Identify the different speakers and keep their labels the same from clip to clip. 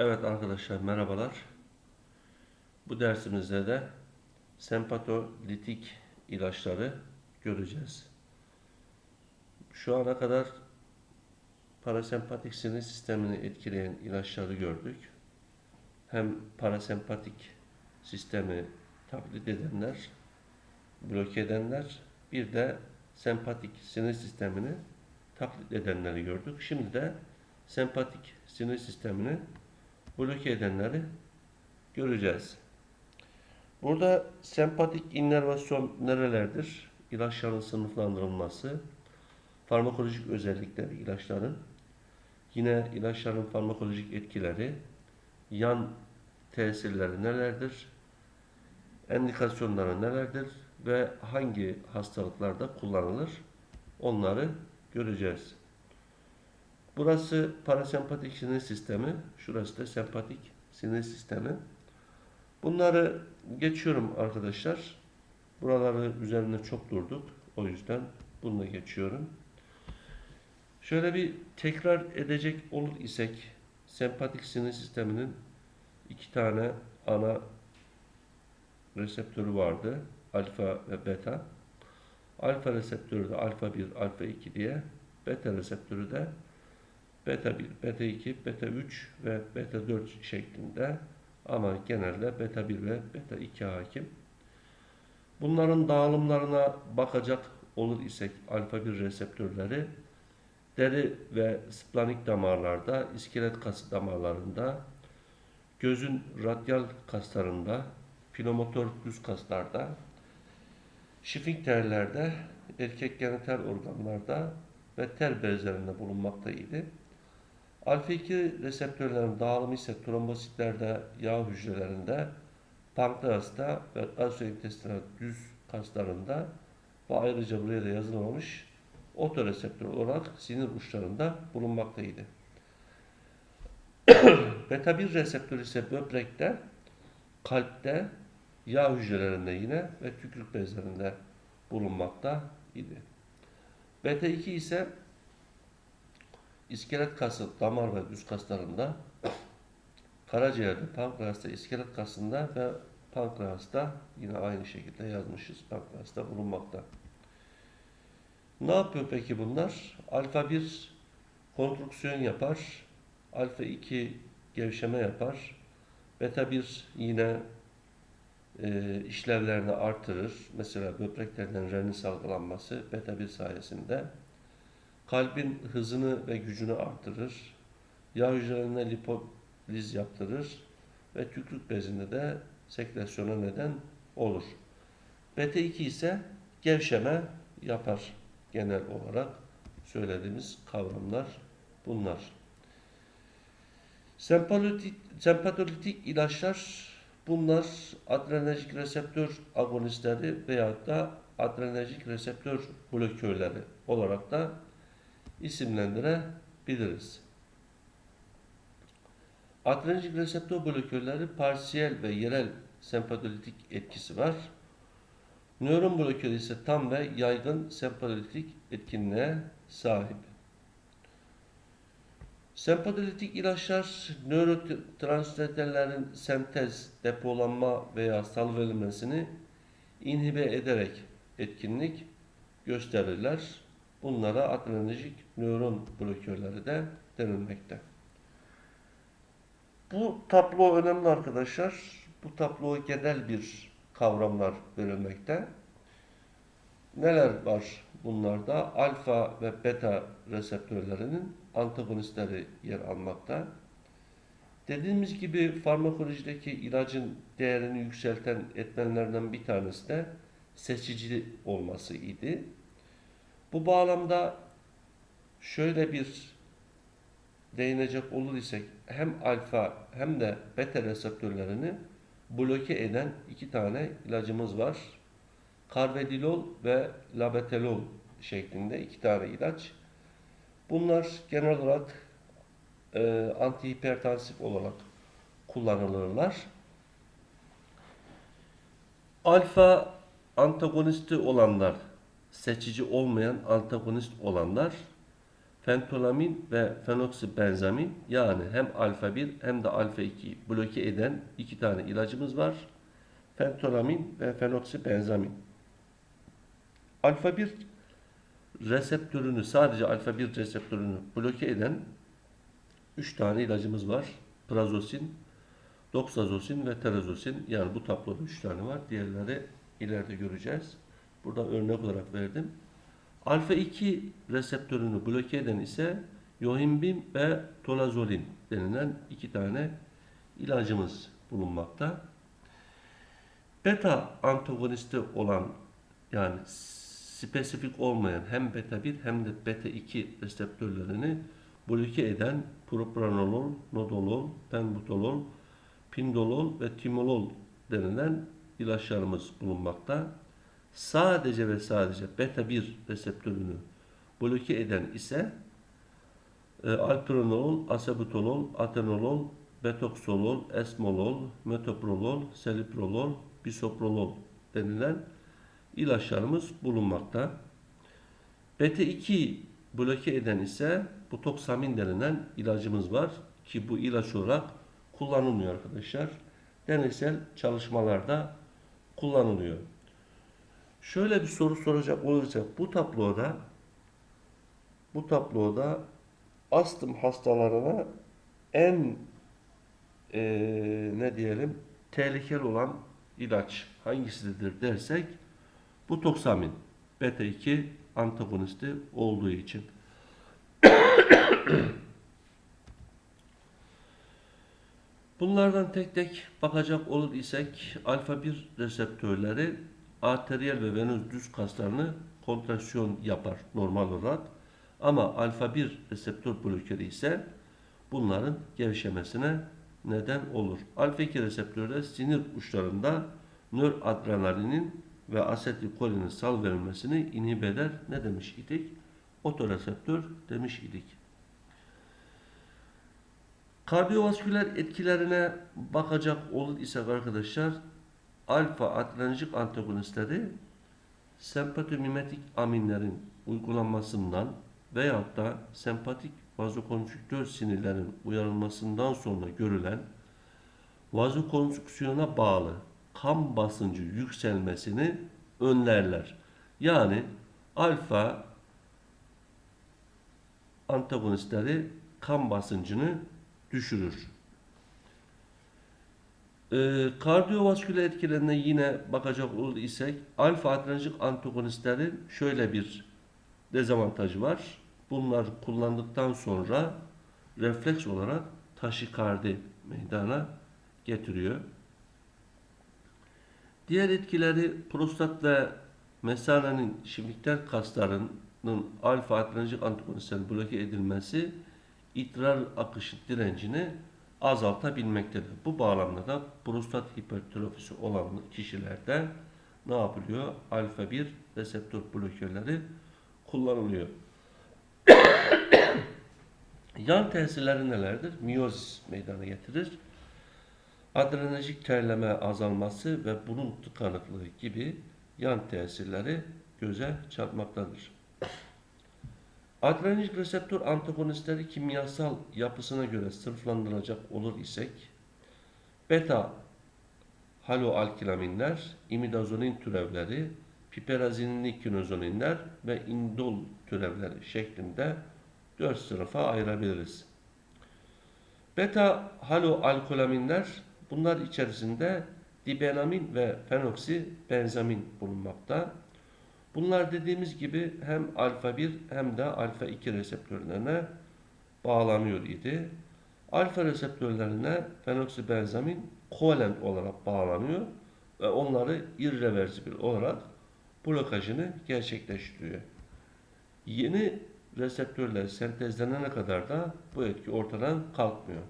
Speaker 1: Evet arkadaşlar merhabalar. Bu dersimizde de sempatolitik ilaçları göreceğiz. Şu ana kadar parasempatik sinir sistemini etkileyen ilaçları gördük. Hem parasempatik sistemi taklit edenler, bloke edenler, bir de sempatik sinir sistemini taklit edenleri gördük. Şimdi de sempatik sinir sistemini bloke edenleri göreceğiz. Burada sempatik innervasyon nerelerdir? İlaçların sınıflandırılması, farmakolojik özellikleri ilaçların, yine ilaçların farmakolojik etkileri, yan tesirleri nelerdir? Endikasyonları nelerdir ve hangi hastalıklarda kullanılır? Onları göreceğiz. Burası parasempatik sinir sistemi, şurası da sempatik sinir sistemi. Bunları geçiyorum arkadaşlar. Buraları üzerinde çok durduk. O yüzden bunu geçiyorum. Şöyle bir tekrar edecek olur isek sempatik sinir sisteminin iki tane ana reseptörü vardı. Alfa ve beta. Alfa reseptörü de alfa 1, alfa 2 diye. Beta reseptörü de beta 1, beta 2, beta 3 ve beta 4 şeklinde ama genelde beta 1 ve beta 2 hakim. Bunların dağılımlarına bakacak olur isek alfa 1 reseptörleri deri ve splanik damarlarda, iskelet kası damarlarında, gözün radyal kaslarında, pilomotor düz kaslarda, şifinkterlerde, erkek genital organlarda ve ter bezlerinde bulunmaktaydı. Alfa 2 reseptörlerin dağılımı ise trombositlerde, yağ hücrelerinde, pankreasta ve gastrointestinal düz kaslarında ve ayrıca buraya da yazılmamış otoreseptör olarak sinir uçlarında bulunmaktaydı. Beta 1 reseptörü ise böbrekte, kalpte, yağ hücrelerinde yine ve tükürük bezlerinde bulunmakta idi. Beta 2 ise iskelet kası, damar ve düz kaslarında, karaciğerde, pankreasta, iskelet kasında ve pankreasta yine aynı şekilde yazmışız. Pankreasta bulunmakta. Ne yapıyor peki bunlar? Alfa 1 kontrüksiyon yapar. Alfa 2 gevşeme yapar. Beta 1 yine e, işlevlerini artırır. Mesela böbreklerden renin salgılanması beta 1 sayesinde. Kalbin hızını ve gücünü artırır. Yağ hücrelerine lipoliz yaptırır. Ve tükürük bezinde de sekresyona neden olur. Beta 2 ise gevşeme yapar. Genel olarak söylediğimiz kavramlar bunlar. Sempatolitik, sempatolitik ilaçlar bunlar adrenerjik reseptör agonistleri veyahut da adrenerjik reseptör blokörleri olarak da isimlendirebiliriz. Adrenerjik reseptör blokörleri parsiyel ve yerel sempatolitik etkisi var. Nöron blokörü ise tam ve yaygın sempatolitik etkinliğe sahip. Sempatolitik ilaçlar nörotransmitterlerin sentez, depolanma veya salverilmesini inhibe ederek etkinlik gösterirler. Bunlara adrenerjik nöron blokörleri de denilmekte. Bu tablo önemli arkadaşlar. Bu tablo genel bir kavramlar verilmekte. Neler var bunlarda? Alfa ve beta reseptörlerinin antagonistleri yer almakta. Dediğimiz gibi farmakolojideki ilacın değerini yükselten etmenlerden bir tanesi de seçici olması idi. Bu bağlamda şöyle bir değinecek olur isek hem alfa hem de beta reseptörlerini bloke eden iki tane ilacımız var. Carvedilol ve labetalol şeklinde iki tane ilaç. Bunlar genel olarak e, antihipertansif olarak kullanılırlar. Alfa antagonisti olanlar, seçici olmayan antagonist olanlar, fentolamin ve fenoksibenzamin yani hem alfa 1 hem de alfa 2 bloke eden iki tane ilacımız var. Fentolamin ve fenoksibenzamin. Alfa 1 reseptörünü sadece alfa 1 reseptörünü bloke eden 3 tane ilacımız var. Prazosin, doksazosin ve terazosin. Yani bu tabloda 3 tane var. Diğerleri ileride göreceğiz. Burada örnek olarak verdim. Alfa 2 reseptörünü bloke eden ise yohimbin ve tolazolin denilen iki tane ilacımız bulunmakta. Beta antagonisti olan yani spesifik olmayan hem beta 1 hem de beta 2 reseptörlerini bloke eden propranolol, nodolol, penbutolol, pindolol ve timolol denilen ilaçlarımız bulunmakta. Sadece ve sadece beta 1 reseptörünü bloke eden ise e, alpranolol, asabutolol, atenolol, betoksolol, esmolol, metoprolol, seliprolol, bisoprolol denilen ilaçlarımız bulunmakta. Beta 2 bloke eden ise butoksamin denilen ilacımız var ki bu ilaç olarak kullanılmıyor arkadaşlar. Deneysel çalışmalarda kullanılıyor. Şöyle bir soru soracak olursak bu tabloda bu tabloda astım hastalarına en eee, ne diyelim tehlikeli olan ilaç hangisidir dersek bu toksamin beta 2 antagonisti olduğu için. Bunlardan tek tek bakacak olur isek alfa 1 reseptörleri arteriyel ve venöz düz kaslarını kontraksiyon yapar normal olarak. Ama alfa 1 reseptör blokörü ise bunların gevşemesine neden olur. Alfa 2 reseptörde sinir uçlarında nöradrenalinin ve asetilkolinin sal verilmesini inhibe eder. Ne demiş idik? Otoreseptör demiş idik. Kardiyovasküler etkilerine bakacak olur isek arkadaşlar alfa adrenerjik antagonistleri sempatomimetik aminlerin uygulanmasından veyahut da sempatik vazokonstrüktör sinirlerin uyarılmasından sonra görülen vazokonstrüksiyona bağlı kan basıncı yükselmesini önlerler. Yani alfa antagonistleri kan basıncını düşürür. Ee, kardiyovasküler etkilerine yine bakacak olur isek alfa adrenerjik antagonistlerin şöyle bir dezavantajı var. Bunlar kullandıktan sonra refleks olarak taşikardi meydana getiriyor. Diğer etkileri prostat ve mesanenin şimdikler kaslarının alfa adrenerjik antagonistlerin bloke edilmesi idrar akışı direncini azaltabilmektedir. Bu bağlamda da prostat hipertrofisi olan kişilerde ne yapılıyor? Alfa 1 reseptör blokörleri kullanılıyor. Yan tesirleri nelerdir? Miyozis meydana getirir. Adrenerjik terleme azalması ve burun tıkanıklığı gibi yan tesirleri göze çarpmaktadır. Adrenerjik reseptör antagonistleri kimyasal yapısına göre sınıflandırılacak olur isek beta haloalkilaminler, imidazonin türevleri, piperazinli kinozoninler ve indol türevleri şeklinde dört sınıfa ayırabiliriz. Beta haloalkolaminler bunlar içerisinde dibenamin ve fenoksibenzamin bulunmakta. Bunlar dediğimiz gibi hem alfa 1 hem de alfa 2 reseptörlerine bağlanıyor idi. Alfa reseptörlerine fenoksibenzamin kovalent olarak bağlanıyor ve onları irreversibil olarak blokajını gerçekleştiriyor. Yeni reseptörler sentezlenene kadar da bu etki ortadan kalkmıyor.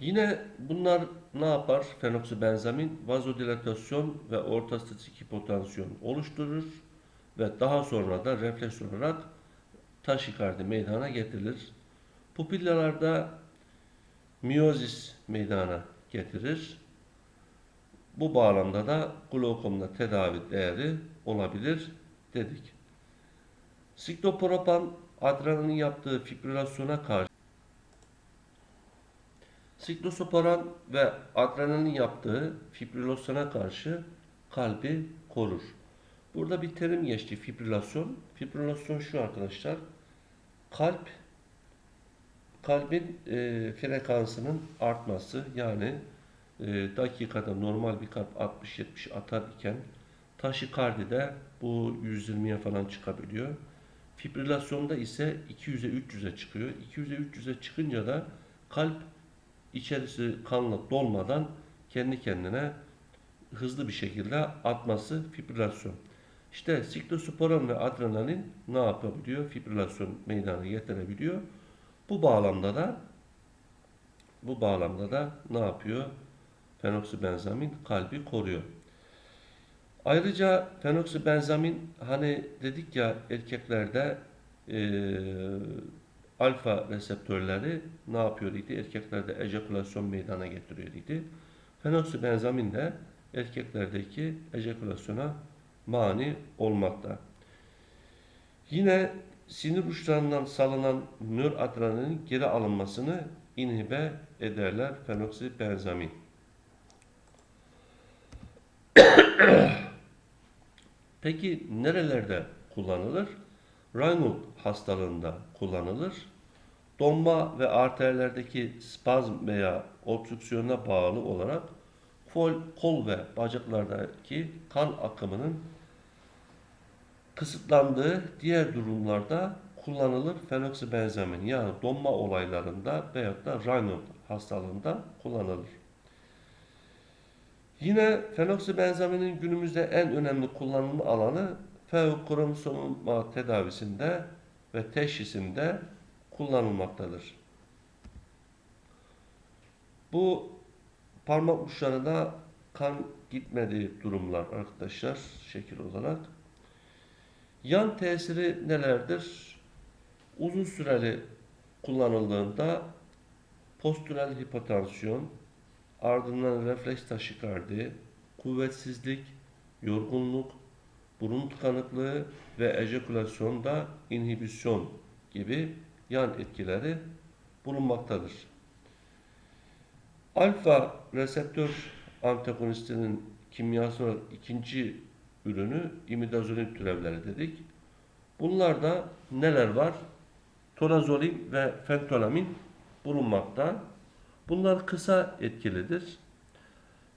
Speaker 1: Yine bunlar ne yapar? Fenoksibenzamin vazodilatasyon ve ortostatik hipotansiyon oluşturur ve daha sonra da refleks olarak taşikardi meydana getirilir. Pupillalarda miyozis meydana getirir. Bu bağlamda da glokomda tedavi değeri olabilir dedik. Siklopropan adrenalin yaptığı fibrilasyona karşı Siklosporan ve adrenalin yaptığı fibrilasyona karşı kalbi korur. Burada bir terim geçti fibrilasyon. Fibrilasyon şu arkadaşlar. Kalp kalbin e, frekansının artması yani e, dakikada normal bir kalp 60-70 atar iken taşikardide bu 120'ye falan çıkabiliyor. Fibrilasyonda ise 200'e 300'e çıkıyor. 200'e 300'e çıkınca da kalp içerisi kanla dolmadan kendi kendine hızlı bir şekilde atması fibrilasyon. İşte siklosporin ve adrenalin ne yapabiliyor? Fibrilasyon meydana getirebiliyor. Bu bağlamda da bu bağlamda da ne yapıyor? Fenoksibenzamin kalbi koruyor. Ayrıca fenoksibenzamin hani dedik ya erkeklerde eee alfa reseptörleri ne yapıyor idi? Erkeklerde ejakülasyon meydana getiriyor idi. Fenoksibenzamin de erkeklerdeki ejakülasyona mani olmakta. Yine sinir uçlarından salınan nöradrenalin geri alınmasını inhibe ederler fenoksibenzamin. Peki nerelerde kullanılır? Raynaud hastalığında kullanılır. Donma ve arterlerdeki spazm veya obstrüksiyona bağlı olarak kol, kol ve bacaklardaki kan akımının kısıtlandığı diğer durumlarda kullanılır fenoksibenzamin yani donma olaylarında veyahut da Raynaud hastalığında kullanılır. Yine fenoksibenzaminin günümüzde en önemli kullanım alanı feokromosoma tedavisinde ve teşhisinde kullanılmaktadır. Bu parmak uçlarına kan gitmediği durumlar arkadaşlar şekil olarak. Yan tesiri nelerdir? Uzun süreli kullanıldığında postürel hipotansiyon, ardından refleks taşikardi, kuvvetsizlik, yorgunluk, burun tıkanıklığı ve ejekülasyonda inhibisyon gibi yan etkileri bulunmaktadır. Alfa reseptör antagonistinin kimyasal ikinci ürünü imidazolin türevleri dedik. Bunlarda neler var? Torazolin ve fentolamin bulunmakta. Bunlar kısa etkilidir.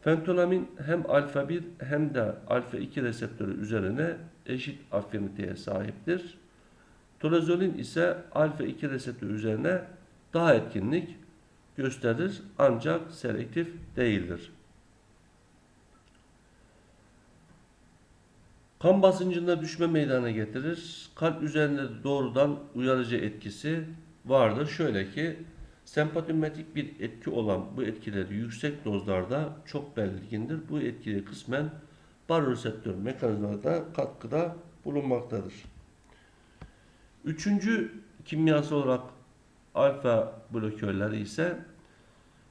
Speaker 1: Fentolamin hem alfa 1 hem de alfa 2 reseptörü üzerine eşit afiniteye sahiptir. Torazolin ise alfa 2 reseptörü üzerine daha etkinlik gösterir ancak selektif değildir. Kan basıncında düşme meydana getirir. Kalp üzerinde doğrudan uyarıcı etkisi vardır. Şöyle ki Sempatomatik bir etki olan bu etkileri yüksek dozlarda çok belirgindir. Bu etkiye kısmen baroreseptör mekanizmalarında katkıda bulunmaktadır. Üçüncü kimyasal olarak alfa blokörleri ise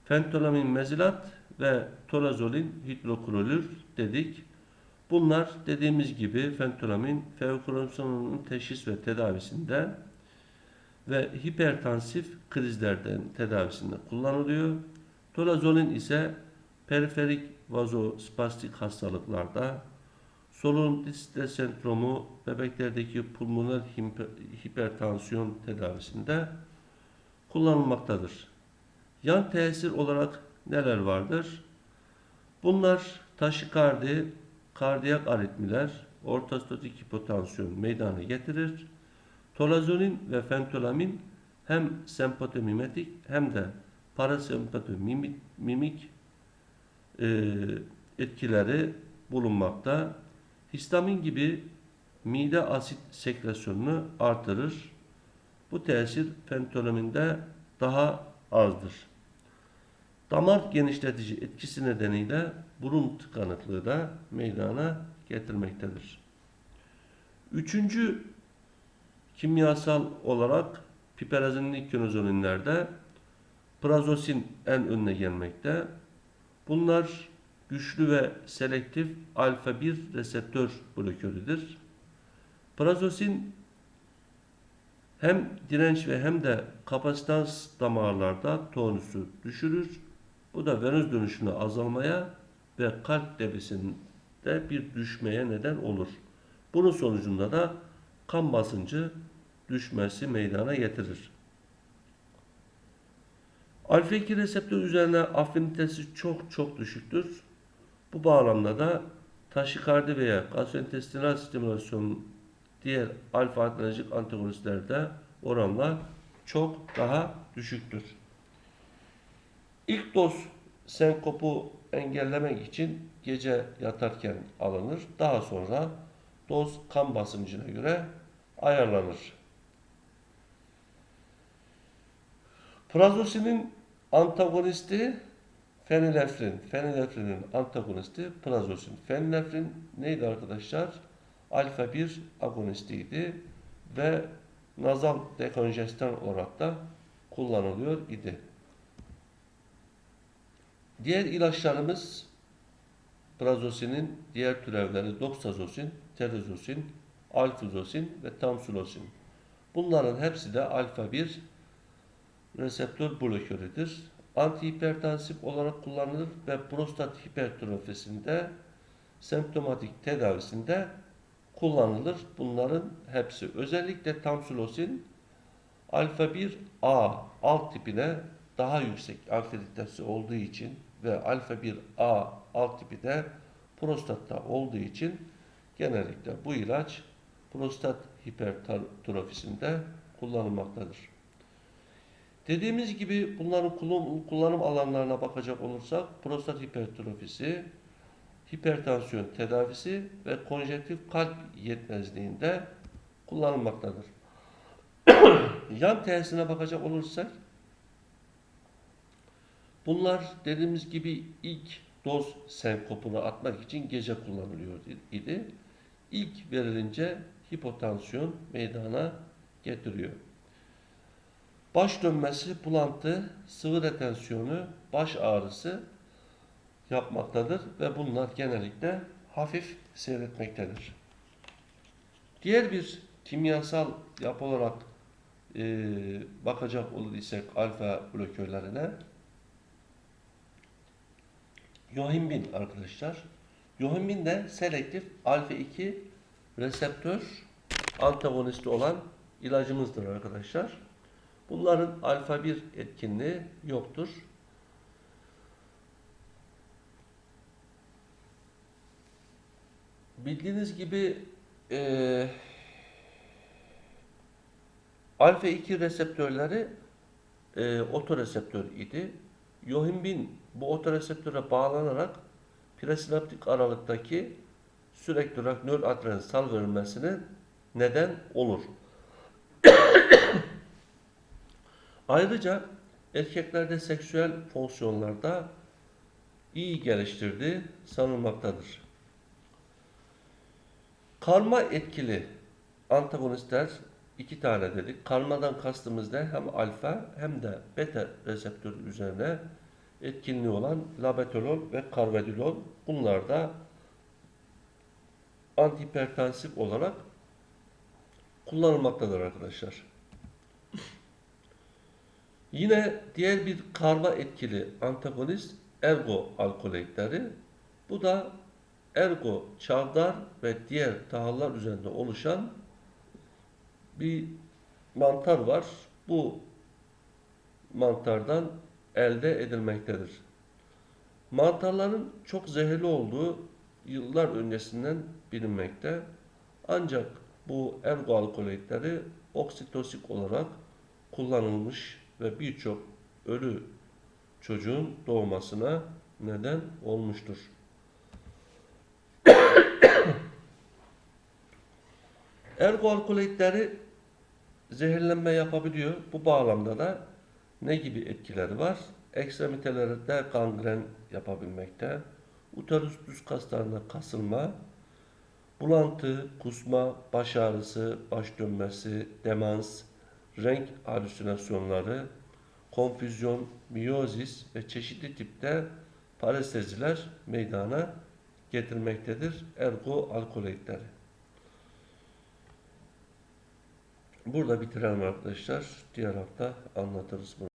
Speaker 1: fentolamin mezilat ve torazolin hidroklorür dedik. Bunlar dediğimiz gibi fentolamin fevkromosonunun teşhis ve tedavisinde ve hipertansif krizlerden tedavisinde kullanılıyor. Torazolin ise periferik vazospastik hastalıklarda solunum distres sendromu bebeklerdeki pulmoner hipertansiyon tedavisinde kullanılmaktadır. Yan tesir olarak neler vardır? Bunlar taşikardi, kardiyak aritmiler, ortostatik hipotansiyon meydana getirir Tolazolin ve fentolamin hem sempatomimetik hem de parasempatomimik e, etkileri bulunmakta. Histamin gibi mide asit sekresyonunu artırır. Bu tesir fentolaminde daha azdır. Damar genişletici etkisi nedeniyle burun tıkanıklığı da meydana getirmektedir. Üçüncü Kimyasal olarak piperazinli kinozolinlerde prazosin en önüne gelmekte. Bunlar güçlü ve selektif alfa 1 reseptör blokörüdür. Prazosin hem direnç ve hem de kapasitans damarlarda tonüsü düşürür. Bu da venöz dönüşünü azalmaya ve kalp debisinde bir düşmeye neden olur. Bunun sonucunda da kan basıncı düşmesi meydana getirir. Alfa 2 reseptör üzerine afinitesi çok çok düşüktür. Bu bağlamda da taşikardi veya gastrointestinal stimülasyon diğer alfa adrenerjik antagonistlerde oranla çok daha düşüktür. İlk doz senkopu engellemek için gece yatarken alınır. Daha sonra doz kan basıncına göre ayarlanır. Prazosinin antagonisti fenilefrin. Fenilefrinin antagonisti prazosin. Fenilefrin neydi arkadaşlar? Alfa 1 agonistiydi ve nazal dekonjestan olarak da kullanılıyor idi. Diğer ilaçlarımız prazosinin diğer türevleri doksazosin, terezosin, alfuzosin ve tamsulosin. Bunların hepsi de alfa 1 reseptör blokörüdür. Antihipertansif olarak kullanılır ve prostat hipertrofisinde semptomatik tedavisinde kullanılır. Bunların hepsi özellikle tamsulosin alfa 1 A alt tipine daha yüksek alfa olduğu için ve alfa 1 A alt tipi de prostatta olduğu için genellikle bu ilaç prostat hipertrofisinde kullanılmaktadır. Dediğimiz gibi bunların kullanım, alanlarına bakacak olursak prostat hipertrofisi, hipertansiyon tedavisi ve konjenktif kalp yetmezliğinde kullanılmaktadır. Yan tesirine bakacak olursak bunlar dediğimiz gibi ilk doz senkopunu atmak için gece kullanılıyor idi. İlk verilince hipotansiyon meydana getiriyor. Baş dönmesi, bulantı, sıvı retensyonu, baş ağrısı yapmaktadır ve bunlar genellikle hafif seyretmektedir. Diğer bir kimyasal yapı olarak e, bakacak olur isek alfa blokörlerine yohimbin arkadaşlar. Yohimbin de selektif alfa 2 reseptör antagonisti olan ilacımızdır arkadaşlar. Bunların alfa 1 etkinliği yoktur. Bildiğiniz gibi e, alfa 2 reseptörleri e, otoreseptör idi. Yohimbin bu otoreseptöre bağlanarak presinaptik aralıktaki sürekli olarak nöral adrenalin sal verilmesine neden olur. Ayrıca erkeklerde seksüel fonksiyonlarda iyi geliştirdiği sanılmaktadır. Karma etkili antagonistler iki tane dedik. Karmadan kastımız ne? Hem alfa hem de beta reseptörü üzerine etkinliği olan labetalol ve karvedilol. Bunlar da antihipertansif olarak kullanılmaktadır arkadaşlar. Yine diğer bir karma etkili antagonist ergo alkaloidleri. Bu da ergo çavdar ve diğer tahıllar üzerinde oluşan bir mantar var. Bu mantardan elde edilmektedir. Mantarların çok zehirli olduğu yıllar öncesinden bilinmekte. Ancak bu ergo alkaloidleri oksitosik olarak kullanılmış ve birçok ölü çocuğun doğmasına neden olmuştur. Ergo alkaloidleri zehirlenme yapabiliyor. Bu bağlamda da ne gibi etkileri var? Ekstremitelerde gangren yapabilmekte. Uterus düz kaslarında kasılma, bulantı, kusma, baş ağrısı, baş dönmesi, demans, renk halüsinasyonları, konfüzyon, miyozis ve çeşitli tipte paresteziler meydana getirmektedir ergo alkaloidleri. Burada bitirelim arkadaşlar. Diğer hafta anlatırız bunu.